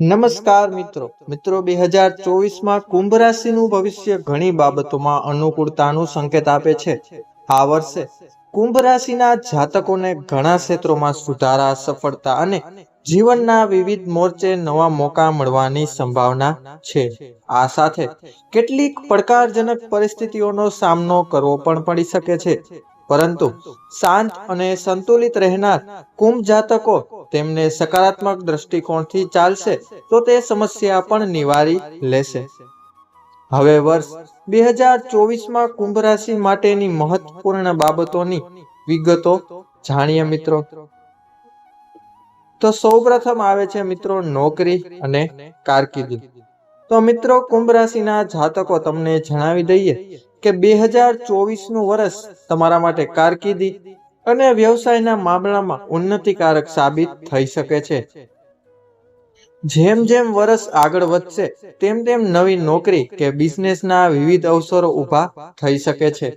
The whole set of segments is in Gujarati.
નમસ્કાર મિત્રો. મિત્રો, બે હજાર ચોવીસમાં કુંભ રાશિનું ભવિષ્ય ઘણી બાબતોમાં અનુકૂળતાનું સંકેત આપે છે. આ વર્ષે કુંભ રાશિના જાતકોને ઘણા ક્ષેત્રોમાં સુધારા, સફળતા અને જીવનના વિવિધ મોરચે નવા મોકા મળવાની સંભાવના છે. આ સાથે કેટલીક પડકારજનક પરિસ્થિતિઓનો સામનો કરવો પણ પડી શકે છે. પરંતુ શાંત અને સંતુલિત રહેનાર કુંભ જાતકો તેમને સકારાત્મક દ્રષ્ટિકોણથી ચાલશે તો તે સમસ્યા પણ નિવારી લેશે. હવે વર્ષ બે હજાર ચોવીસમાં કુંભ રાશિ માટેની મહત્વપૂર્ણ બાબતોની વિગતો જાણીએ મિત્રો. તો સૌપ્રથમ આવે છે મિત્રો નોકરી અને કારકિર્દી. તો મિત્રો કુંભ રાશિના જાતકો તમને જણાવી દઈએ કે બે હજાર ચોવીસનું વર્ષ તમારા માટે કારકિર્દી અને વ્યવસાયના મામલામાં ઉન્નતિકારક સાબિત થઈ શકે છે. જેમ જેમ વર્ષ આગળ વધશે, તેમ તેમ નવી નોકરી કે બિઝનેસના વિવિધ અવસરો ઊભા થઈ શકે છે.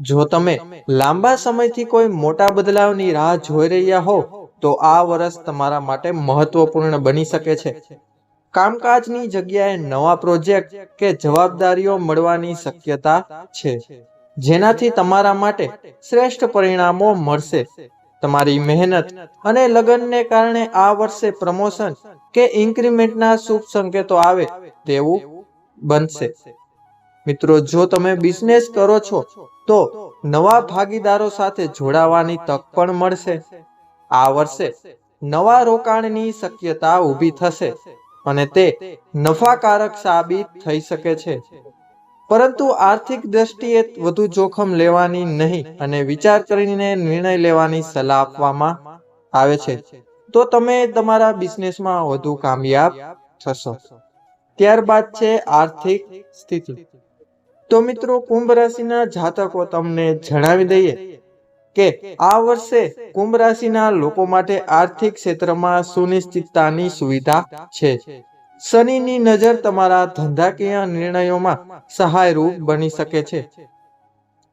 જો તમે લાંબા સમયથી કોઈ મોટા બદલાવની રાહ જોઈ રહ્યા હો, તો આ વર્ષ તમારા માટે મહત્વપૂર્ણ બની શકે છે. કામકાજની જગ્યાએ નવા પ્રોજેક્ટ કે જવાબદારીઓ મળવાની શક્યતા છે. જેનાથી તમારા માટે શ્રેષ્ઠ પરિણામો મળશે. તમારી મહેનત અને લગનને કારણે આ વર્ષે પ્રમોશન કે ઇન્ક્રીમેન્ટના શુભ સંકેતો આવે તેવું બનશે. મિત્રો, જો તમે બિઝનેસ કરો છો, તો નવા ભાગીદારો સાથે જોડાવાની તક પણ મળશે. આ વર્ષે નવા રોકાણની શક્યતા ઊભી થશે. અને તે નફાકારક સાબિત થઈ શકે છે. પરંતુ આર્થિક દ્રષ્ટિએ વધુ જોખમ લેવાની નહીં અને વિચાર કરીને નિર્ણય લેવાની સલાહ આપવામાં આવે છે. તો તમે તમારા બિઝનેસમાં વધુ કામયાબ થશો. ત્યારબાદ છે આર્થિક સ્થિતિ. તો મિત્રો, કુંભ રાશિના જાતકો તમને જણાવી દઈએ. કે આ વર્ષે કુંભ રાશિના લોકો માટે આર્થિક ક્ષેત્રમાં સુનિશ્ચિતતાની સુવિધા છે. શનિની નજર તમારા ધંધાકીય નિર્ણયોમાં સહાયરૂપ બની શકે છે.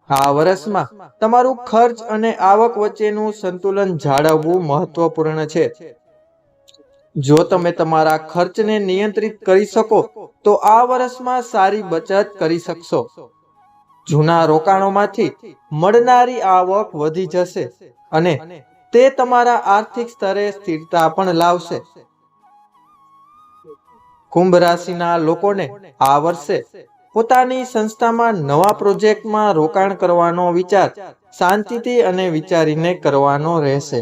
આ વર્ષમાં તમારું ખર્ચ અને આવક વચ્ચેનું સંતુલન જાળવવું મહત્વપૂર્ણ છે. જો તમે તમારા ખર્ચને નિયંત્રિત કરી શકો, તો આ વર્ષમાં સારી બચત કરી શકશો. જૂના રોકાણોમાંથી મળનારી આવક વધી જશે અને તે તમારા આર્થિક સ્તરે સ્થિરતા પણ લાવશે. કુંભ રાશિના લોકોને આ વર્ષે પોતાની સંસ્થામાં નવા પ્રોજેક્ટમાં રોકાણ કરવાનો વિચાર શાંતિથી અને વિચારીને કરવાનો રહેશે.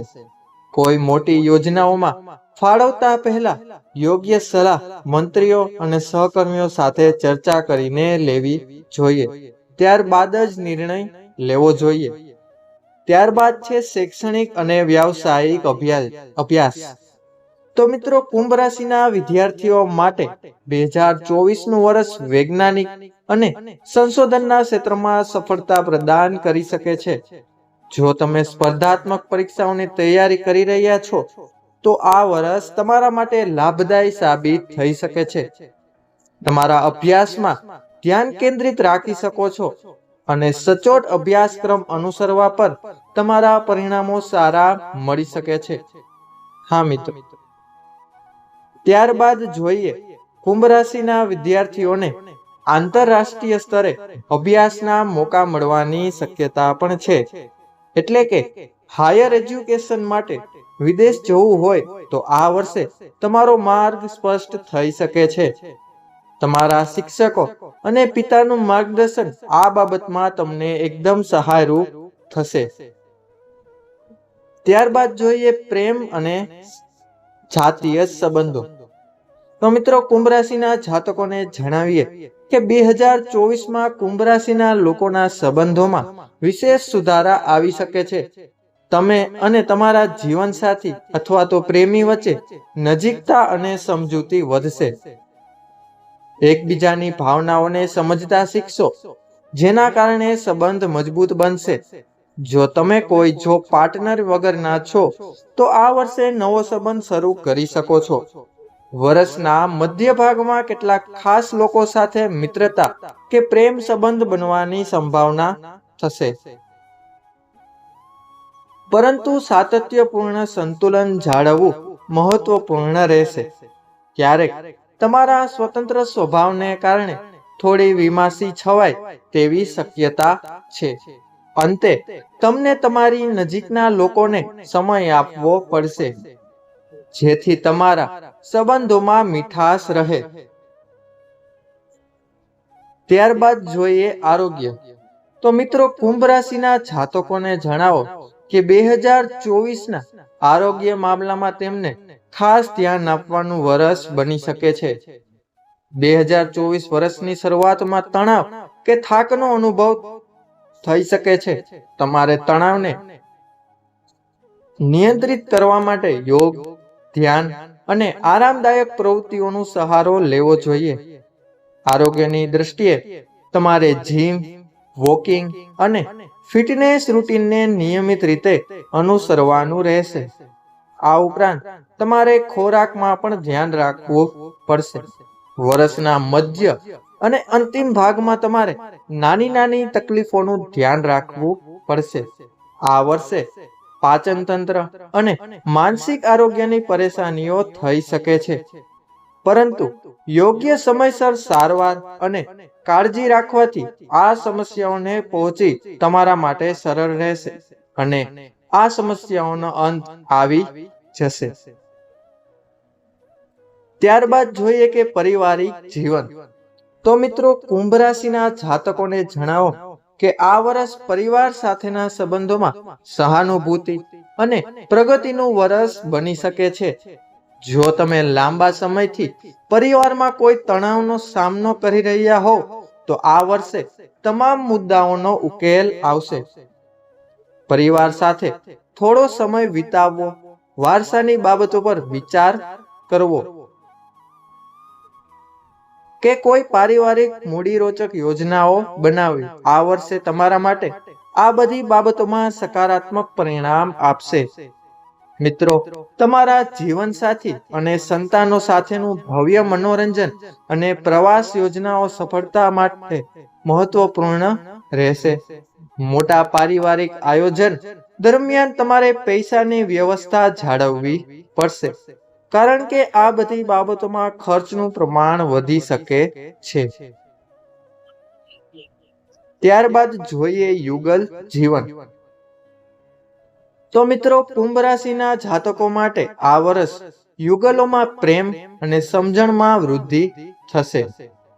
કોઈ મોટી યોજનાઓમાં ફાળવતા પહેલા યોગ્ય સલાહ મંત્રીઓ અને સહકર્મીઓ સાથે ચર્ચા કરીને લેવી જોઈએ. ત્યારબાદ જ નિર્ણય લેવો જોઈએ. ત્યારબાદ છે શૈક્ષણિક અને વ્યાવસાયિક અભ્યાસ તો મિત્રો, કુંભ રાશિના વિદ્યાર્થીઓ માટે બે હજાર ચોવીસનું વર્ષ વૈજ્ઞાનિક અને સંશોધનના ક્ષેત્રમાં સફળતા પ્રદાન કરી શકે છે. જો તમે સ્પર્ધાત્મક પરીક્ષાઓની તૈયારી કરી રહ્યા છો, તો આ વર્ષ તમારા માટે લાભદાયી સાબિત થઈ શકે છે. તમારા અભ્યાસમાં ધ્યાન કેન્દ્રિત રાખી શકો છો અને સચોટ અભ્યાસક્રમ અનુસરવા પર તમારા પરિણામો સારા મળી શકે છે. હા મિત્રો. ત્યારબાદ જોઈએ કુંભ રાશિના વિદ્યાર્થીઓને આંતરરાષ્ટ્રીય સ્તરે અભ્યાસના મોકા મળવાની શક્યતા પણ છે. એટલે કે હાયર એજ્યુકેશન માટે વિદેશ જવું હોય તો આ વર્ષે તમારો માર્ગ સ્પષ્ટ થઈ શકે છે. તમારા શિક્ષકો અને પિતાનું માર્ગદર્શન આ બાબતમાં તમને એકદમ સહાયરૂપ થશે. ત્યારબાદ જોઈએ પ્રેમ અને જાતીય સંબંધો. તો મિત્રો, કુંભ રાશિના જાતકોને જણાવીએ કે બે હજાર ચોવીસમાં કુંભ રાશિના લોકોના સંબંધોમાં વિશેષ સુધારા આવી શકે છે. તમે અને તમારા જીવનસાથી અથવા તો પ્રેમી વચ્ચે નજીકતા અને સમજૂતી વધશે. એકબીજાની ભાવનાઓને સમજતા શીખશો, જેના કારણે સંબંધ મજબૂત બનશે. જો તમે કોઈ જો પાર્ટનર વગરના છો, તો આ વર્ષે નવો સંબંધ શરૂ કરી શકો છો. વર્ષના મધ્ય ભાગમાં કેટલાક ખાસ લોકો સાથે મિત્રતા કે પ્રેમ સંબંધ બનવાની સંભાવના થશે. પરંતુ સાતત્યપૂર્ણ સંતુલન જાળવવું મહત્વપૂર્ણ રહેશે. ક્યારેક તમારા સ્વતંત્ર સ્વભાવને કારણે થોડી વિમાસી છવાય તેવી શક્યતા છે. અંતે, તમને તમારી નજીકના લોકોને સમય આપવો પડશે, જેથી તમારા સંબંધોમાં મીઠાશ રહે. ત્યારબાદ જોઈએ આરોગ્ય. તો મિત્રો, કુંભ રાશિના જાતકોને જણાવો કે બે હજાર ચોવીસના આરોગ્ય મામલામાં તેમને ખાસ ધ્યાન આપવાનું વર્ષ બની શકે છે. બે હજાર ચોવીસ વર્ષની શરૂઆતમાં તણાવ કે થાકનો અનુભવ થઈ શકે છે. તમારે તણાવને નિયંત્રિત કરવા માટે યોગ, ધ્યાન અને આરામદાયક પ્રવૃત્તિઓનો સહારો લેવો જોઈએ. આરોગ્યની દ્રષ્ટિએ તમારે જીમ, વોકિંગ અને ફિટનેસ રૂટીનને નિયમિત રીતે અનુસરવાનું રહેશે. આ ઉપરાંત તમારે ખોરાકમાં પણ ધ્યાન રાખવું પડશે. વર્ષના મધ્ય અને અંતિમ ભાગમાં તમારે નાની નાની તકલીફોનું ધ્યાન રાખવું પડશે. આ વર્ષે પાચન તંત્ર અને માનસિક આરોગ્યની પરેશાનીઓ થઈ શકે છે. પરંતુ યોગ્ય સમયસર સારવાર અને કાળજી રાખવાથી આ સમસ્યાઓને પહોંચી તમારા માટે સરળ રહેશે અને આ સમસ્યાઓનો અંત આવી જશે. ત્યારબાદ જોઈએ કે પારિવારિક જીવન. તો મિત્રો, કુંભ રાશિના જાતકોને જણાવો કે આ વર્ષ પરિવાર સાથેના સંબંધોમાં સહાનુભૂતિ અને પ્રગતિનું વર્ષ બની શકે છે. જો તમે લાંબા સમયથી પરિવારમાં કોઈ તણાવનો સામનો કરી રહ્યા હોવ, તો આ વર્ષે તમામ મુદ્દાઓનો ઉકેલ આવશે. પરિવાર સાથે થોડો સમય વિતાવવો, વારસાની બાબતો પર વિચાર કરવો કે કોઈ પારિવારિક મૂડીરોચક યોજનાઓ બનાવવી આ વર્ષે તમારા માટે આ બધી બાબતોમાં સકારાત્મક પરિણામ આપશે. મિત્રો, તમારા જીવનસાથી અને સંતાનો સાથેનું ભવ્ય મનોરંજન અને પ્રવાસ યોજનાઓ સફળતા માટે મહત્વપૂર્ણ રહેશે. મોટા પારિવારિક આયોજન દરમિયાન તમારે પૈસાની વ્યવસ્થા જાળવવી પડશે. કારણ કે આ બધી બાબતોમાં ખર્ચનું પ્રમાણ વધી શકે છે. ત્યારબાદ જોઈએ યુગલ જીવન. તો મિત્રો, કુંભ રાશિના જાતકો માટે આ વર્ષ યુગલોમાં પ્રેમ અને સમજણમાં વૃદ્ધિ થશે.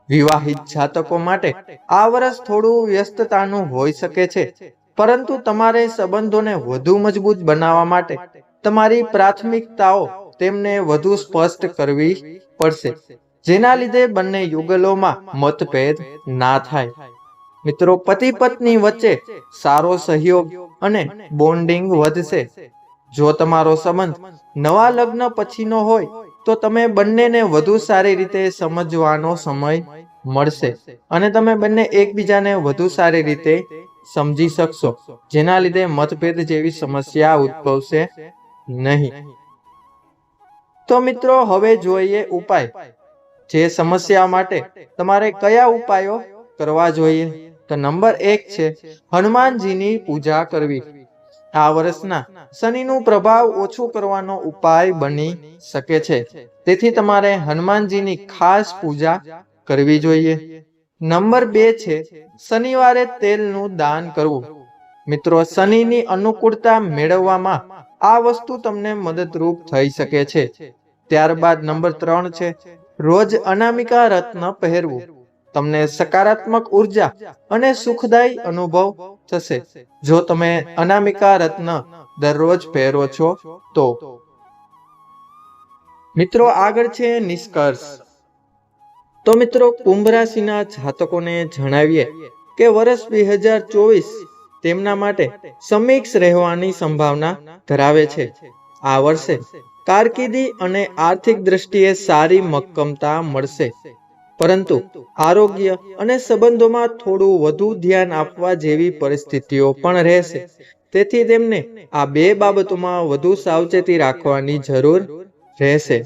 વિવાહિત જાતકો માટે આ વર્ષ થોડું વ્યસ્તતાનું હોઈ શકે છે, પરંતુ તમારે સંબંધોને વધુ મજબૂત બનાવવા માટે તમારી પ્રાથમિકતાઓ તેમને વધુ સ્પષ્ટ કરવી પડશે. જેના લીધે બંને યુગલોમાં મતભેદ ના થાય. મિત્રો પતિ પત્ની વચ્ચે સારો સહયોગ અને બોન્ડિંગ વધશે. જો તમારો સંબંધ નવા લગ્ન પછીનો હોય, તો તમે બંનેને વધુ સારી રીતે સમજવાનો સમય મળશે અને તમે બંને એકબીજાને વધુ સારી રીતે સમજી શકશો, જેના લીધે મતભેદ જેવી સમસ્યા ઉદ્ભવશે નહીં. તો મિત્રો, હવે જોઈએ ઉપાય. જે સમસ્યા માટે તમારે કયા ઉપાયો કરવા જોઈએ? તો નંબર એક છે, હનુમાનજીની પૂજા કરવી. આ વર્ષના શનિનું પ્રભાવ ઓછું કરવાનો ઉપાય બની શકે છે. તેથી તમારે હનુમાનજીની ખાસ પૂજા કરવી જોઈએ. નંબર બે છે, શનિવારે તેલનું દાન કરવું. મિત્રો, શનિની અનુકૂળતા મેળવવામાં આ વસ્તુ તમને મદદરૂપ થઈ શકે છે. ત્યારબાદ નંબર ત્રણ છે, રોજ અનામિકા રત્ન પહેરવું. તમને સકારાત્મક ઊર્જા અને સુખદાયી અનુભવ થશે. જો તમે અનામિકા રત્ન દરરોજ પહેરો છો, તો મિત્રો આગળ છે નિષ્કર્ષ. તો મિત્રો, કુંભ રાશિના જાતકોને જણાવીએ કે વર્ષ બે હજાર ચોવીસ તેમના માટે સમીક્ષ રહેવાની સંભાવના ધરાવે છે. આ વર્ષે કારકિર્દી અને આર્થિક દ્રષ્ટિએ સારી મક્કમતા મળશે. પરંતુ આરોગ્ય અને સંબંધોમાં થોડું વધુ ધ્યાન આપવા જેવી પરિસ્થિતિઓ પણ રહેશે. તેથી તેમને આ બે બાબતોમાં વધુ સાવચેતી રાખવાની જરૂર રહેશે.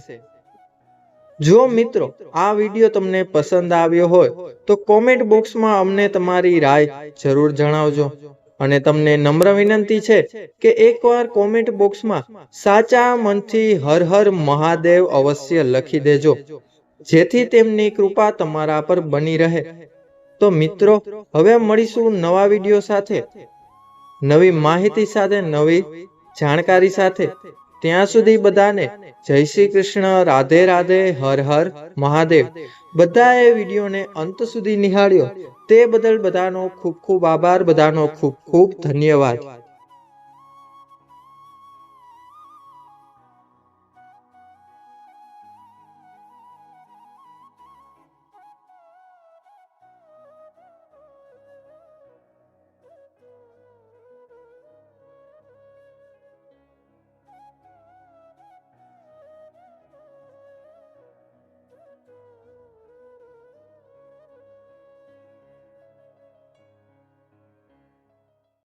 જો મિત્રો, આ વીડિયો તમને પસંદ આવ્યો હોય, તો કોમેન્ટ બોક્સમાં અમને તમારી રાય જરૂર જણાવજો. અને તમને નમ્ર વિનંતી છે કે એકવાર કોમેન્ટ બોક્સમાં સાચા મનથી હર હર મહાદેવ અવશ્ય લખી દેજો. જેથી તેમની કૃપા તમારા પર બની રહે. તો મિત્રો, હવે મળીશું નવા વીડિયો સાથે. નવી માહિતી સાથે, નવી જાણકારી સાથે. ત્યાં સુધી બધાને જય શ્રી કૃષ્ણ, રાધે રાધે, હર હર, મહાદેવ. બધાએ વિડીયોને અંત સુધી નિહાળ્યો. તે બદલ બધાનો ખૂબ ખૂબ આભાર, બધાનો ખૂબ ખૂબ ધન્યવાદ.